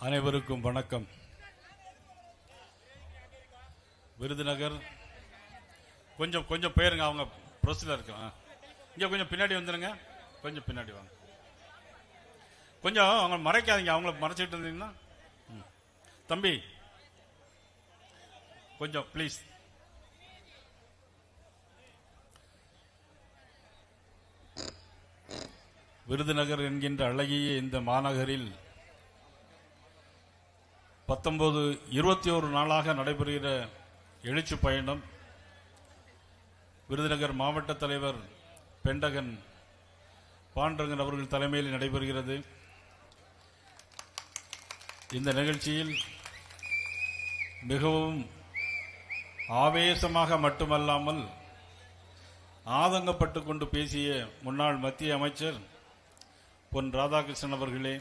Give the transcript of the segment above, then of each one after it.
அனைவருக்கும் வணக்கம். விருதுநகர் கொஞ்சம் கொஞ்சம் போயிருங்க அவங்க ப்ரெஸ்ல இருக்க இங்க கொஞ்சம் பின்னாடி வந்துருங்க. கொஞ்சம் பின்னாடி வாங்க. கொஞ்சம் அவங்க மறைக்காதீங்க அவங்கள மறைச்சிட்டு இருந்தீங்கன்னா. ம். தம்பி கொஞ்சம் ப்ளீஸ் விருதுநகர் என்கின்ற அழகிய இந்த மாநகரில் பத்தொன்பது இருபத்தி ஒரு நாளாக நடைபெறுகிற எழுச்சி பயணம் விருதுநகர் மாவட்ட தலைவர் பெண்டகன் பாண்டரங்கன் அவர்கள் தலைமையில் நடைபெறுகிறது. இந்த நிகழ்ச்சியில் மிகவும் ஆவேசமாக மட்டுமல்லாமல் ஆதங்கப்பட்டு கொண்டு பேசிய முன்னாள் மத்திய அமைச்சர் பொன் ராதாகிருஷ்ணன் அவர்களே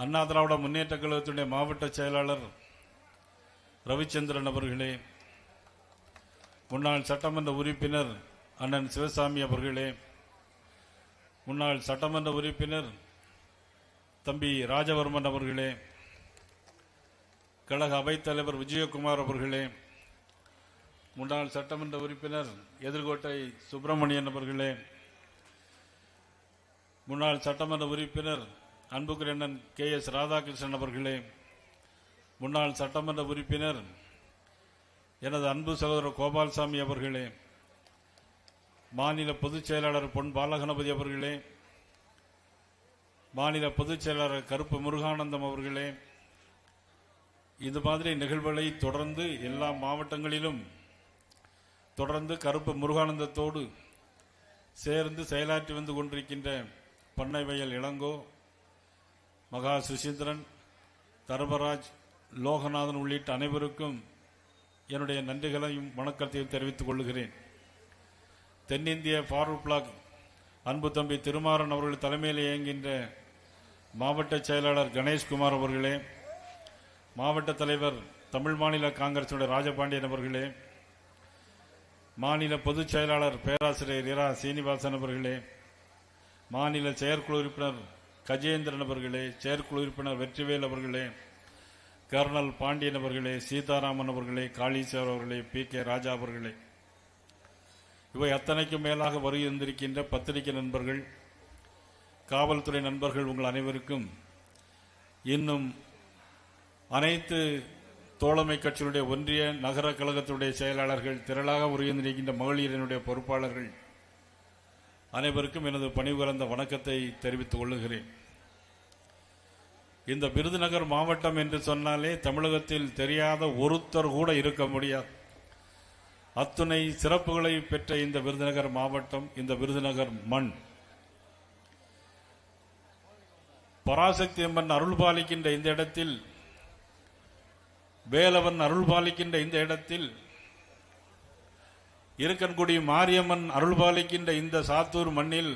அண்ணா திராவிட முன்னேற்ற கழகத்துடைய மாவட்ட செயலாளர் ரவிச்சந்திரன் அவர்களே முன்னாள் சட்டமன்ற உறுப்பினர் அண்ணன் சிவசாமி அவர்களே முன்னாள் சட்டமன்ற உறுப்பினர் தம்பி ராஜவர்மன் அவர்களே கழக அவைத்தலைவர் விஜயகுமார் அவர்களே முன்னாள் சட்டமன்ற உறுப்பினர் எதிர்கோட்டை சுப்பிரமணியன் அவர்களே முன்னாள் சட்டமன்ற உறுப்பினர் அன்புக்குரியண்ணன் கே எஸ் ராதாகிருஷ்ணன் அவர்களே முன்னாள் சட்டமன்ற உறுப்பினர் எனது அன்பு சகோதரர் கோபால்சாமி அவர்களே மாநில பொதுச் செயலாளர் பொன் பாலகணபதி அவர்களே மாநில பொதுச் செயலாளர் கருப்பு முருகானந்தம் அவர்களே இது மாதிரி நிகழ்வுகளை தொடர்ந்து எல்லா மாவட்டங்களிலும் தொடர்ந்து கருப்பு முருகானந்தத்தோடு சேர்ந்து செயலாற்றி வந்து கொண்டிருக்கின்ற பண்ணை வயல் இளங்கோ மகா சுசீந்திரன் தர்மராஜ் லோகநாதன் உள்ளிட்ட அனைவருக்கும் என்னுடைய நன்றிகளையும் வணக்கத்தையும் தெரிவித்துக் கொள்கிறேன். தென்னிந்திய ஃபார்வர்ட் பிளாக் அன்பு தம்பி திருமாறன் அவர்கள் தலைமையில் இயங்குகின்ற மாவட்ட செயலாளர் கணேஷ்குமார் அவர்களே மாவட்ட தலைவர் தமிழ் மாநில காங்கிரசுடைய ராஜபாண்டியன் அவர்களே மாநில பொதுச் செயலாளர் பேராசிரியர் இரா சீனிவாசன் அவர்களே மாநில செயற்குழு உறுப்பினர் கஜேந்திரன் அவர்களே செயற்குழு உறுப்பினர் வெற்றிவேல் அவர்களே கர்னல் பாண்டியன் அவர்களே சீதாராமன் அவர்களே காளீஸ்வர் அவர்களே பி. கே. ராஜா அவர்களே. இவை அத்தனைக்கும் மேலாக வருகின்றிருக்கின்ற பத்திரிகை நண்பர்கள் காவல்துறை நண்பர்கள் உங்கள் அனைவருக்கும் இன்னும் அனைத்து தோழமை கட்சியினுடைய ஒன்றிய நகர கழகத்தினுடைய செயலாளர்கள் திரளாக உருகின்றிருக்கின்ற மகளிரினுடைய பொறுப்பாளர்கள் அனைவருக்கும் எனது பணிபுரந்த வணக்கத்தை தெரிவித்துக் கொள்ளுகிறேன். இந்த விருதுநகர் மாவட்டம் என்று சொன்னாலே தமிழகத்தில் தெரியாத ஒருத்தர் கூட இருக்க முடியாது. அத்துணை சிறப்புகளை பெற்ற இந்த விருதுநகர் மாவட்டம் இந்த விருதுநகர் மண். பராசக்தி அம்மன் அருள் பாலிக்கின்ற இந்த இடத்தில் வேலவன் அருள் பாலிக்கின்ற இந்த இடத்தில் இருக்கன்குடி மாரியம்மன் அருள் பாலிக்கின்ற இந்த சாத்தூர் மண்ணில்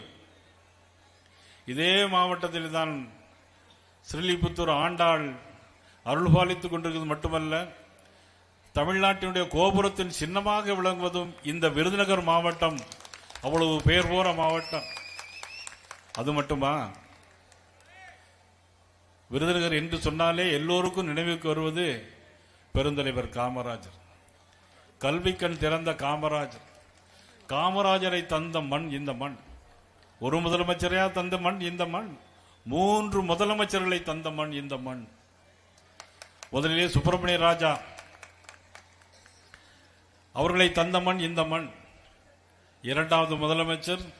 இதே மாவட்டத்தில் தான் ஸ்ரீலிபுத்தூர் ஆண்டாள் அருள் பாலித்துக் கொண்டிருக்கிறது மட்டுமல்ல தமிழ்நாட்டினுடைய கோபுரத்தின் சின்னமாக விளங்குவதும் இந்த விருதுநகர் மாவட்டம் அவ்வளவு பெயர் போற மாவட்டம். அது மட்டுமா? விருதுநகர் என்று சொன்னாலே எல்லோருக்கும் நினைவுக்கு வருவது பெருந்தலைவர் காமராஜர். கல்விக்கண் திறந்த காமராஜர். காமராஜரை தந்த மண் இந்த மண். ஒரு முதலமைச்சரையா தந்த மண் இந்த மண். மூன்று முதலமைச்சர்களை தந்த மண் இந்த மண். முதலிலே சுப்பிரமணிய ராஜா. அவர்களை தந்த மண் இந்த மண். இரண்டாவது முதலமைச்சர்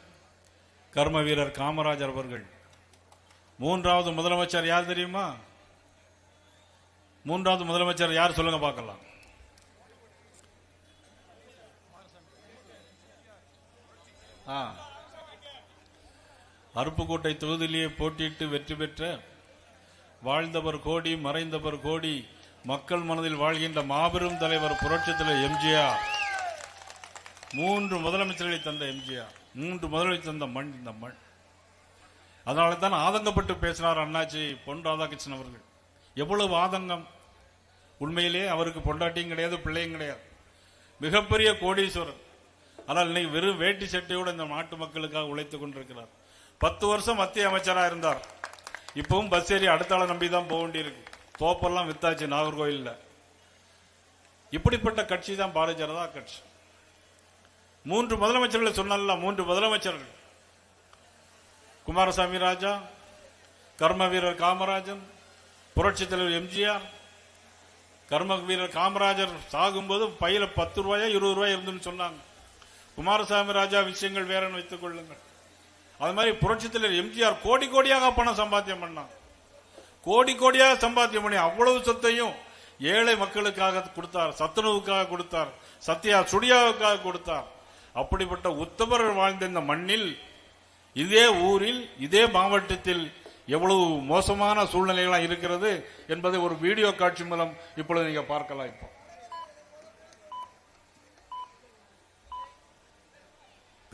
கர்ம வீரர் காமராஜர் அவர்கள். மூன்றாவது முதலமைச்சர் யார் தெரியுமா? மூன்றாவது முதலமைச்சர் யார் சொல்லுங்க பார்க்கலாம். ஆ. அருப்புக்கோட்டை தொகுதியிலேயே போட்டியிட்டு வெற்றி பெற்ற வாழ்ந்தவர் கோடி மறைந்தவர் கோடி மக்கள் மனதில் வாழ்கின்ற மாபெரும் தலைவர் புரட்சித் எம்ஜிஆர். மூன்று முதலமைச்சர்களை தந்த எம்ஜிஆர். மூன்று முதலமைச்சர் தந்த மண் இந்த மண். அதனால தான் ஆதங்கப்பட்டு பேசினார் அண்ணாச்சி பொன் ராதாகிருஷ்ணன் அவர்கள். எவ்வளவு ஆதங்கம். உண்மையிலே அவருக்கு பொண்டாட்டியும் கிடையாது பிள்ளையும் கிடையாது. மிகப்பெரிய கோடீஸ்வரர். ஆனால் இன்னைக்கு வெறும் வேட்டி சட்டையோடு இந்த நாட்டு மக்களுக்காக உழைத்துக் கொண்டிருக்கிறார். பத்து வருஷம் மத்திய அமைச்சராக இருந்தார். இப்பவும் பஸ் ஏறி அடுத்த நம்பி தான் போக வேண்டியிருக்கு. தோப்பெல்லாம் வித்தாச்சு நாகர்கோயில்ல இப்படிப்பட்ட கட்சி தான் பாரதிய ஜனதா கட்சி. மூன்று முதலமைச்சர்களை சொன்னல மூன்று முதலமைச்சர்கள். குமாரசாமி ராஜா கர்ம வீரர் காமராஜன் புரட்சி தலைவர் எம்ஜிஆர். கர்ம வீரர் காமராஜர் சாகும்போது பையில பத்து ரூபாயா இருபது ரூபாய் இருந்துன்னு சொன்னாங்க. குமாரசாமி ராஜா விஷயங்கள் வேறன்னு வைத்துக் கொள்ளுங்கள். அது மாதிரி புரட்சித்தலைவர் எம்ஜிஆர் கோடி கோடியாக பணம் சம்பாத்தியம் பண்ணான். கோடி கோடியாக சம்பாத்தியம் பண்ணி அவ்வளவு சொத்தையும் ஏழை மக்களுக்காக கொடுத்தார் சத்துணவுக்காக கொடுத்தார் சத்யா சுடியாவுக்காக கொடுத்தார். அப்படிப்பட்ட உத்தமர்கள் வாழ்ந்த இந்த மண்ணில் இதே ஊரில் இதே மாவட்டத்தில் எவ்வளவு மோசமான சூழ்நிலைகளாக இருக்கிறது என்பதை ஒரு வீடியோ காட்சி மூலம் இப்பொழுது நீங்க பார்க்கலாம் இப்போ.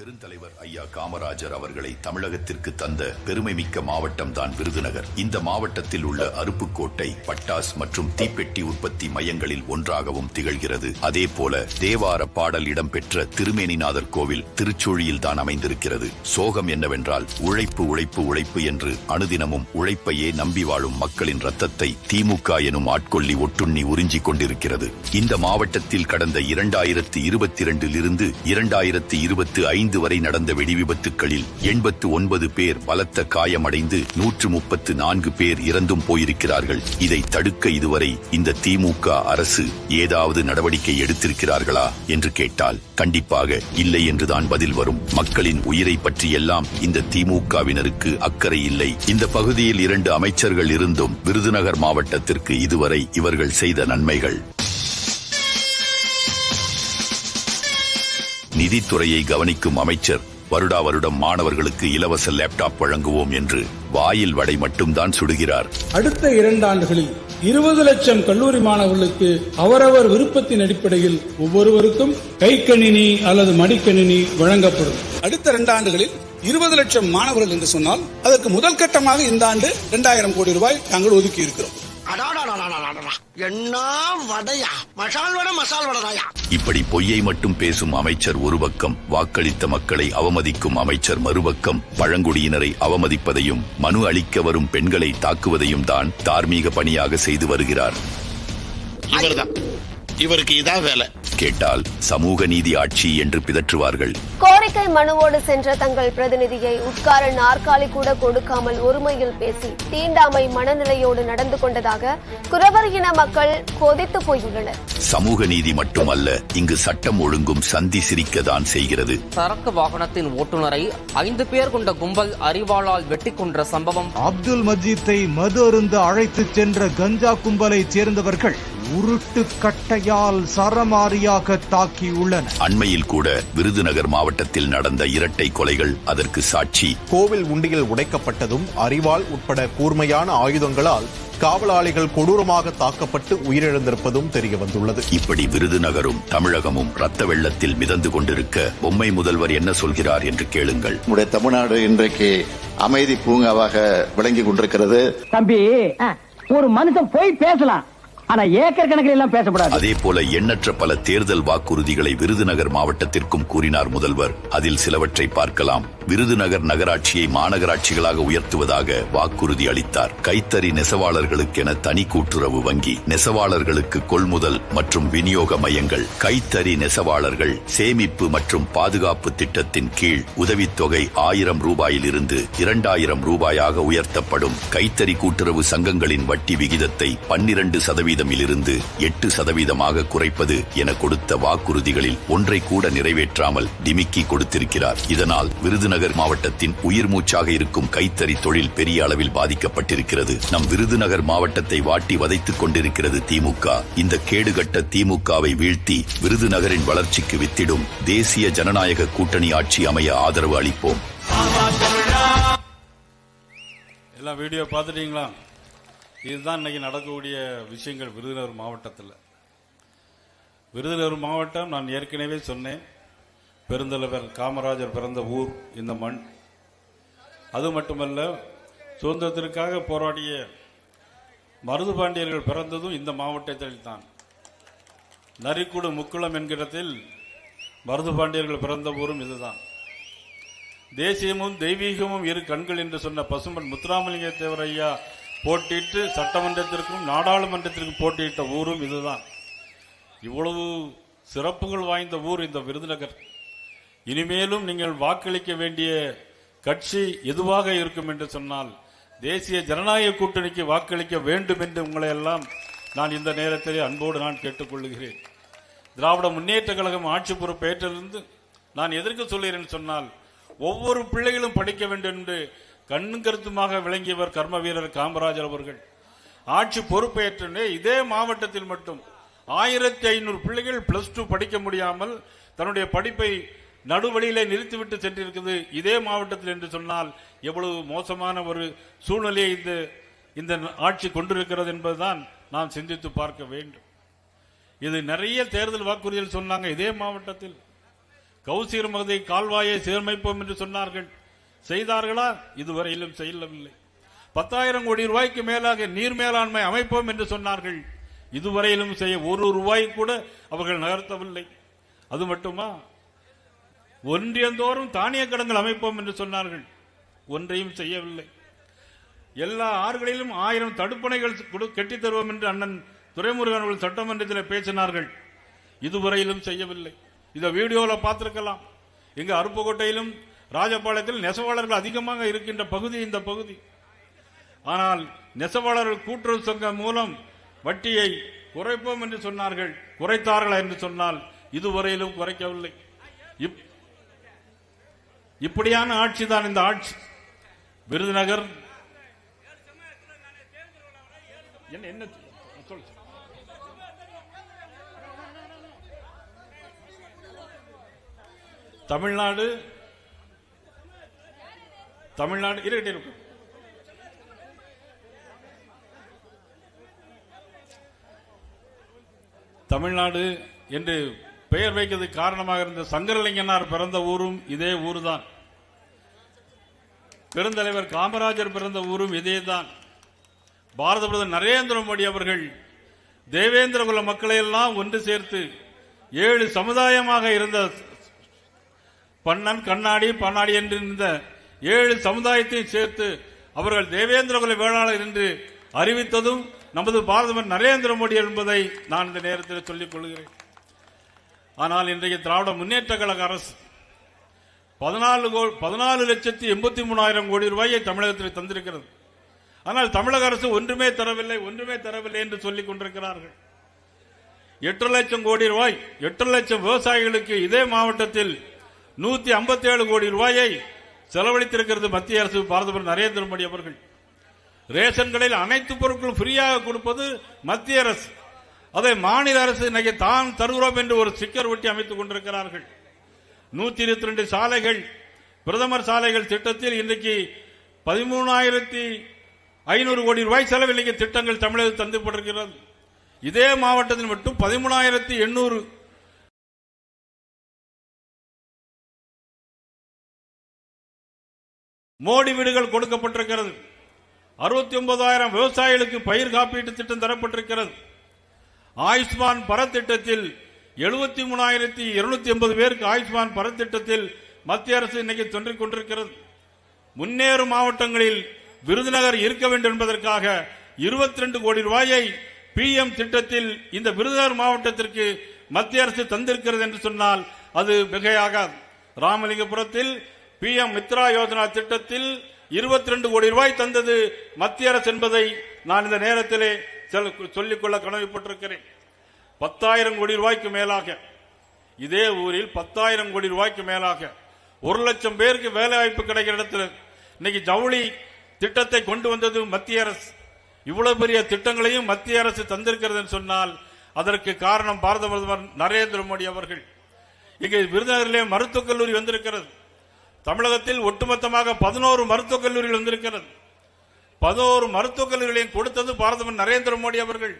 பெருந்தலைவர் ஐயா காமராஜர் அவர்களை தமிழகத்திற்கு தந்த பெருமைமிக்க மாவட்டம் தான் விருதுநகர். இந்த மாவட்டத்தில் உள்ள அருப்புக்கோட்டை பட்டாஸ் மற்றும் தீப்பெட்டி உற்பத்தி மையங்களில் ஒன்றாகவும் திகழ்கிறது. அதே போல தேவார பாடல் இடம்பெற்ற திருமேனிநாதர் கோவில் திருச்சூழியில் தான் அமைந்திருக்கிறது. சோகம் என்னவென்றால் உழைப்பு உழைப்பு உழைப்பு என்று அனுதினமும் உழைப்பையே நம்பி வாழும் மக்களின் ரத்தத்தை திமுக எனும் ஆட்கொள்ளி ஒட்டுண்ணி உறிஞ்சிக் கொண்டிருக்கிறது. இந்த மாவட்டத்தில் கடந்த இரண்டாயிரத்தி இருபத்தி இரண்டில் இருந்து இரண்டாயிரத்தி இருபத்தி ஐந்து வரை நடந்த வெடி விபத்துகளில் எண்பத்து ஒன்பது பேர் பலத்த காயமடைந்து நூற்று முப்பத்து நான்கு பேர் இறந்தும் போயிருக்கிறார்கள். இதை தடுக்க இதுவரை இந்த திமுக அரசு ஏதாவது நடவடிக்கை எடுத்திருக்கிறார்களா என்று கேட்டால் கண்டிப்பாக இல்லை என்றுதான் பதில் வரும். மக்களின் உயிரை பற்றியெல்லாம் இந்த திமுகவினருக்கு அக்கறை இல்லை. இந்த பகுதியில் இரண்டு அமைச்சர்கள் இருந்தும் விருதுநகர் மாவட்டத்திற்கு இதுவரை இவர்கள் செய்த நன்மைகள். நிதித்துறையை கவனிக்கும் அமைச்சர் வருடா வருடம் மாணவர்களுக்கு இலவச லேப்டாப் வழங்குவோம் என்று வாயில் வடை மட்டும்தான் சுடுகிறார் அடுத்த இரண்டு ஆண்டுகளில் இருபது லட்சம் கல்லூரி மாணவர்களுக்கு அவரவர் விருப்பத்தின் அடிப்படையில் ஒவ்வொருவருக்கும் கைக்கணினி அல்லது மடிக்கணினி வழங்கப்படும் அடுத்த இரண்டு ஆண்டுகளில் இருபது லட்சம் மாணவர்கள் என்று சொன்னால் அதற்கு முதல் கட்டமாக இந்த ஆண்டு இரண்டாயிரம் கோடி ரூபாய் நாங்கள் ஒதுக்கி இருக்கிறோம். என்ன வடையா? மசால் வடை மசால் வடதாயா? இப்படி பொய்யை மட்டும் பேசும் அமைச்சர் ஒரு பக்கம் வாக்களித்த மக்களை அவமதிக்கும் அமைச்சர் மறுபக்கம் பழங்குடியினரை அவமதிப்பதையும் மனு அளிக்க வரும் பெண்களை தாக்குவதையும் தான் தார்மீக பணியாக செய்து வருகிறார். இவர்தான். இவருக்கு இதான் வேலை. கேட்டால் சமூக நீதி ஆட்சி என்று பிதற்றுவார்கள். கோரிக்கை மனுவோடு சென்ற தங்கள் பிரதிநிதியை உட்கார நாற்காலி கூட கொடுக்காமல் ஒருமையில் பேசி தீண்டாமை மனநிலையோடு நடந்து கொண்டதாக குறவர் இன மக்கள் கொதித்து போயுள்ளனர். சமூக நீதி மட்டுமல்ல இங்கு சட்டம் ஒழுங்கும் சந்தி சிரிக்கத்தான் செய்கிறது. சரக்கு வாகனத்தின் ஓட்டுநரை ஐந்து பேர் கொண்ட கும்பல் அரிவாளால் வெட்டி கொன்ற சம்பவம். அப்துல் மஜீத்தை மது அருந்த அழைத்துச் சென்ற கஞ்சா கும்பலைச் சேர்ந்தவர்கள் உருட்டு கட்டையால் சரமாரியாக தாக்கியுள்ளனர் அண்மையில் கூட விருதுநகர் மாவட்டத்தில் நடந்த இரட்டை கொலைகள் அதற்கு சாட்சி. கோவில் உண்டியல் உடைக்கப்பட்டதும் அரிவாள் உட்பட கூர்மையான ஆயுதங்களால் காவலாளிகள் கொடூரமாக தாக்கப்பட்டு உயிரிழந்திருப்பதும் தெரிய வந்துள்ளது இப்படி விருதுநகரும் தமிழகமும் ரத்த வெள்ளத்தில் மிதந்து கொண்டிருக்க பொம்மை முதல்வர் என்ன சொல்கிறார் என்று கேளுங்கள். நம்முடைய தமிழ்நாடு இன்றைக்கு அமைதி பூங்காவாக விளங்கி கொண்டிருக்கிறது. தம்பி ஒரு மனுஷன் போய் பேசலாம். ஆனா ஏக்கர் கணக்கில் எல்லாம் பேசப்படாது. அதே போல எண்ணற்ற பல தேர்தல் வாக்குறுதிகளை விருதுநகர் மாவட்டத்திற்கும் கூறினார் முதல்வர். அதில் சிலவற்றை பார்க்கலாம். விருதுநகர் நகராட்சியை மாநகராட்சிகளாக உயர்த்துவதாக வாக்குறுதி அளித்தார். கைத்தறி நெசவாளர்களுக்கென தனி கூட்டுறவு வங்கி. நெசவாளர்களுக்கு கொள்முதல் மற்றும் விநியோக மையங்கள். கைத்தறி நெசவாளர்கள் சேமிப்பு மற்றும் பாதுகாப்பு திட்டத்தின் கீழ் உதவித்தொகை ஆயிரம் ரூபாயிலிருந்து இரண்டாயிரம் ரூபாயாக உயர்த்தப்படும். கைத்தறி கூட்டுறவு சங்கங்களின் வட்டி விகிதத்தை பன்னிரண்டு சதவீதமிலிருந்து எட்டு சதவீதமாக குறைப்பது என கொடுத்த வாக்குறுதிகளில் ஒன்றை கூட நிறைவேற்றாமல் டிமிக்கி கொடுத்திருக்கிறார். இதனால் விருதுநகர் விருதுநகர் மாவட்டத்தின் உயிர் மூச்சாக இருக்கும் கைத்தறி தொழில் பெரிய அளவில் பாதிக்கப்பட்டிருக்கிறது. நம் விருதுநகர் மாவட்டத்தை வாட்டி வதைத்துக் கொண்டிருக்கிறது திமுக. இந்த கேடுகட்ட திமுகவை வீழ்த்தி விருதுநகரின் வளர்ச்சிக்கு வித்திடும் தேசிய ஜனநாயக கூட்டணி ஆட்சி அமைய ஆதரவு அளிப்போம். எல்லாம் வீடியோ பார்த்துட்டீங்களா? இதுதான் இன்னைக்கு நடக்கக்கூடிய விஷயங்கள் விருதுநகர் மாவட்டத்தில். விருதுநகர் மாவட்டம் நான் ஏற்கனவே சொன்னேன். பெருந்தலைவர் காமராஜர் பிறந்த ஊர் இந்த மண். அது மட்டுமல்ல சுதந்திரத்திற்காக போராடிய மருது பாண்டியர்கள் பிறந்ததும் இந்த மாவட்டத்தில் தான் நரிக்குடு முக்குளம் என்கிறதில் மருது பாண்டியர்கள் பிறந்த ஊரும் இதுதான். தேசியமும் தெய்வீகமும் இரு கண்கள் என்று சொன்ன பசும்பன் முத்துராமலிங்க தேவர் ஐயா போட்டியிட்டு சட்டமன்றத்திற்கும் நாடாளுமன்றத்திற்கும் போட்டியிட்ட ஊரும் இதுதான். இவ்வளவு சிறப்புகள் வாய்ந்த ஊர் இந்த விருதுநகர். இனிமேலும் நீங்கள் வாக்களிக்க வேண்டிய கட்சி எதுவாக இருக்கும் என்று சொன்னால் தேசிய ஜனநாயக கூட்டணிக்கு வாக்களிக்க வேண்டும் என்று உங்களை எல்லாம் நான் இந்த நேரத்தில் அன்போடு நான் கேட்டுக்கொள்கிறேன். திராவிட முன்னேற்ற கழகம் ஆட்சி பொறுப்பேற்றிலிருந்து நான் எதற்கு சொல்கிறேன் சொன்னால் ஒவ்வொரு பிள்ளைகளும் படிக்க வேண்டும் என்று கண்ணும் கருத்துமாக விளங்கியவர் கர்ம வீரர் காமராஜர் அவர்கள். ஆட்சி பொறுப்பேற்றே இதே மாவட்டத்தில் மட்டும் ஆயிரத்தி ஐநூறு பிள்ளைகள் பிளஸ் டூ படிக்க முடியாமல் தன்னுடைய படிப்பை நடுவழியிலே நிறுத்திவிட்டு சென்றிருக்கிறது. இதே மாவட்டத்தில் என்று சொன்னால் எவ்வளவு மோசமான ஒரு சூழ்நிலையை இந்த இந்த ஆட்சி கொண்டிருக்கிறது என்பதுதான் நாம் சிந்தித்து பார்க்க வேண்டும். இது நிறைய தேர்தல் வாக்குறுதிகள் சொன்னாங்க இதே மாவட்டத்தில். கௌசீர் மகதை கால்வாயை சீரமைப்போம் என்று சொன்னார்கள். செய்தார்களா? இதுவரையிலும் செய்யவில்லை. பத்தாயிரம் கோடி ரூபாய்க்கு மேலாக நீர் மேலாண்மை அமைப்போம் என்று சொன்னார்கள். இதுவரையிலும் செய்ய ஒரு ரூபாய் கூட அவர்கள் நகர்த்தவில்லை. அது மட்டுமா? ஒன்றியந்தோறும் தானிய கடன்கள் அமைப்போம் என்று சொன்னார்கள். ஒன்றையும் செய்யவில்லை. எல்லா ஆறுகளிலும் ஆயிரம் தடுப்பணைகள் கொடு- தருவோம் என்று அண்ணன் துரைமுருகன் அவர்கள் சட்டமன்றத்தில் பேசினார்கள். இதுவரையிலும் செய்யவில்லை. இதை வீடியோவில் பார்த்திருக்கலாம். இங்கு அருப்புக்கோட்டையிலும் ராஜபாளையத்தில் நெசவாளர்கள் அதிகமாக இருக்கின்ற பகுதி இந்த பகுதி. ஆனால் நெசவாளர்கள் கூட்டுறவு சங்கம் மூலம் வட்டியை குறைப்போம் என்று சொன்னார்கள். குறைத்தார்களா என்று சொன்னால் இதுவரையிலும் குறைக்கவில்லை. இப்- இப்படியான ஆட்சி தான் இந்த ஆட்சி. விருதுநகர். என்ன என்ன சொல் தமிழ்நாடு. தமிழ்நாடு இருக்கட்டே இருக்கும். தமிழ்நாடு என்று பெயர் வைக்கிறதுக்கு காரணமாக இருந்த சங்கரலிங்கனார் பிறந்த ஊரும் இதே ஊர் தான் பெருந்தலைவர் காமராஜர் பிறந்த ஊரும் இதேதான். பாரத பிரதமர் நரேந்திர மோடி அவர்கள் தேவேந்திர குல மக்களை எல்லாம் ஒன்று சேர்த்து ஏழு சமுதாயமாக இருந்த பண்ணன் கண்ணாடி பன்னாடி என்று இருந்த ஏழு சமுதாயத்தையும் சேர்த்து அவர்கள் தேவேந்திர குல வேளாளர் என்று அறிவித்ததும் நமது பாரதமர் நரேந்திர மோடி என்பதை நான் இந்த நேரத்தில் சொல்லிக் கொள்கிறேன். ஆனால் இன்றைய திராவிட முன்னேற்ற கழக அரசு பதினாலு கோ- பதினாலு லட்சத்தி எண்பத்தி மூணாயிரம் கோடி ரூபாயை தமிழகத்தில் தந்திருக்கிறது. ஆனால் தமிழக அரசு ஒன்றுமே தரவில்லை ஒன்றுமே தரவில்லை என்று சொல்லிக் கொண்டிருக்கிறார்கள். எட்டு லட்சம் கோடி ரூபாய் எட்டு லட்சம் விவசாயிகளுக்கு இதே மாவட்டத்தில் நூத்தி ஐம்பத்தி ஏழு கோடி ரூபாயை செலவழித்திருக்கிறது மத்திய அரசு பாரத நரேந்திர மோடி அவர்கள். ரேஷன் கடையில் அனைத்து பொருட்களும் ஃப்ரீயாக கொடுப்பது மத்திய அரசு. அதை மாநில அரசு இன்னைக்கு தான் தருகிறோம் என்று ஒரு ஸ்டிக்கர் ஒட்டி அமைத்துக் கொண்டிருக்கிறார்கள். நூத்தி இருபத்தி ரெண்டு சாலைகள் பிரதமர் சாலைகள் திட்டத்தில் இன்றைக்கு பதிமூணாயிரத்தி ஐநூறு கோடி ரூபாய் செலவில் இன்னைக்கு திட்டங்கள் தமிழகத்தில் தந்துப்பட்டிருக்கிறது. இதே மாவட்டத்தில் மட்டும் பதிமூணாயிரத்தி எண்ணூறு மோடி வீடுகள் கொடுக்கப்பட்டிருக்கிறது. அறுபத்தி ஒன்பதாயிரம் விவசாயிகளுக்கு பயிர் காப்பீட்டு திட்டம் தரப்பட்டிருக்கிறது. ஆயுஷ்மான் பரத் திட்டத்தில் எழுபத்தி மூணாயிரத்தி இருநூத்தி எண்பது பேருக்கு ஆயுஷ்மான் பரத் திட்டத்தில் மத்திய அரசு இன்னைக்கு தொன்றிக் கொண்டிருக்கிறது. முன்னேறும் மாவட்டங்களில் விருதுநகர் இருக்க வேண்டும் என்பதற்காக இருபத்தி ரெண்டு கோடி ரூபாயை பிஎம் திட்டத்தில் இந்த விருதுநகர் மாவட்டத்திற்கு மத்திய அரசு தந்திருக்கிறது என்று சொன்னால் அது மிகையாகாது. ராமலிங்கபுரத்தில் பிஎம் மித்ரா யோஜனா திட்டத்தில் இருபத்தி ரெண்டு கோடி ரூபாய் தந்தது மத்திய அரசு என்பதை நான் இந்த நேரத்திலே சொல்லிக்கொள்ள கடமைப்பட்டிருக்கிறேன். பத்தாயிரம் கோடி ரூபாய்க்கு மேலாக. இதே ஊரில் பத்தாயிரம் கோடி ரூபாய்க்கு மேலாக. ஒரு லட்சம் பேருக்கு வேலை வாய்ப்பு கிடைக்கிற இடத்துல இன்னைக்கு ஜவுளி திட்டத்தை கொண்டு வந்தது மத்திய அரசு. இவ்வளவு பெரிய திட்டங்களையும் மத்திய அரசு தந்திருக்கிறது சொன்னால் அதற்கு காரணம் பாரத பிரதமர் நரேந்திர மோடி அவர்கள். இங்கே விருதுநகரிலே மருத்துவக் கல்லூரி வந்திருக்கிறது. தமிழகத்தில் ஒட்டுமொத்தமாக பதினோரு மருத்துவக் கல்லூரிகள் வந்திருக்கிறது. பதினோரு மருத்துவக் கல்லூரிகளையும் கொடுத்தது பாரதமன் நரேந்திர மோடி அவர்கள்.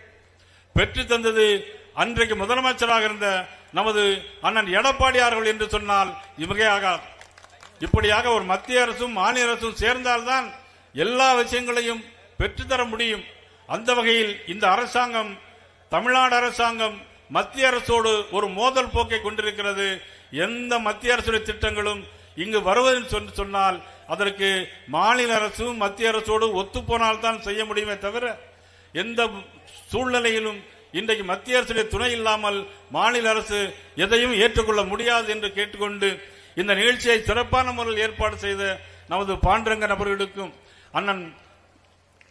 பெற்று தந்தது அன்றைக்கு முதலமைச்சராக இருந்த நமது அண்ணன் எடப்பாடியார்கள் என்று சொன்னால் இவகையாகாது இப்படியாக ஒரு மத்திய அரசும் மாநில அரசும் சேர்ந்தால்தான் எல்லா விஷயங்களையும் பெற்றுத்தர முடியும். அந்த வகையில் இந்த அரசாங்கம் தமிழ்நாடு அரசாங்கம் மத்திய அரசோடு ஒரு மோதல் போக்கை கொண்டிருக்கிறது. எந்த மத்திய அரசுடைய திட்டங்களும் இங்கு வருவதென்று சொன்னால் அதற்கு மாநில அரசும் மத்திய அரசோடு ஒத்துப்போனால்தான் செய்ய முடியுமே தவிர எந்த சூழ்நிலையிலும் இன்றைக்கு மத்திய அரசுடைய துணை இல்லாமல் மாநில அரசு எதையும் ஏற்றுக்கொள்ள முடியாது என்று கேட்டுக்கொண்டு இந்த நிகழ்ச்சியை சிறப்பான முறையில் ஏற்பாடு செய்த நமது பாண்டரங்கன் அவர்களுக்கும் அண்ணன்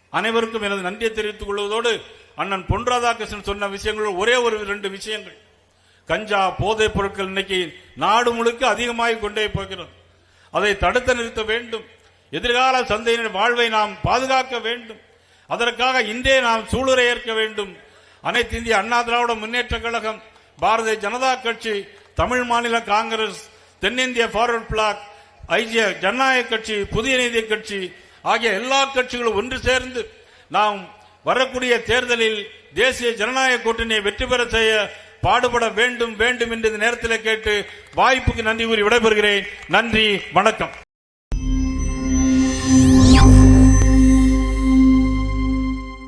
அனைவருக்கும் எனது நன்றியை தெரிவித்துக் கொள்வதோடு அண்ணன் பொன் ராதாகிருஷ்ணன் சொன்ன விஷயங்கள் ஒரே ஒரு ரெண்டு விஷயங்கள். கஞ்சா போதைப் பொருட்கள் இன்னைக்கு நாடு முழுக்க அதிகமாகிக் கொண்டே போகிறது. அதை தடுத்து நிறுத்த வேண்டும். எதிர்கால சந்தையினர் வாழ்வை நாம் பாதுகாக்க வேண்டும். அதற்காக இன்றே நாம் சூளுரை ஏற்க வேண்டும். அனைத்து இந்திய அண்ணா திராவிட முன்னேற்ற கழகம் பாரதிய ஜனதா கட்சி தமிழ் மாநில காங்கிரஸ் தென்னிந்திய ஃபார்வர்ட் பிளாக் ஐக்கிய ஜனநாயக கட்சி புதிய நீதி கட்சி ஆகிய எல்லா கட்சிகளும் ஒன்று சேர்ந்து நாம் வரக்கூடிய தேர்தலில் தேசிய ஜனநாயக கூட்டணியை வெற்றி பெற செய்ய பாடுபட வேண்டும் வேண்டும் என்று இந்த நேரத்தில் கேட்டு வாய்ப்புக்கு நன்றி கூறி விடைபெறுகிறேன். நன்றி வணக்கம்.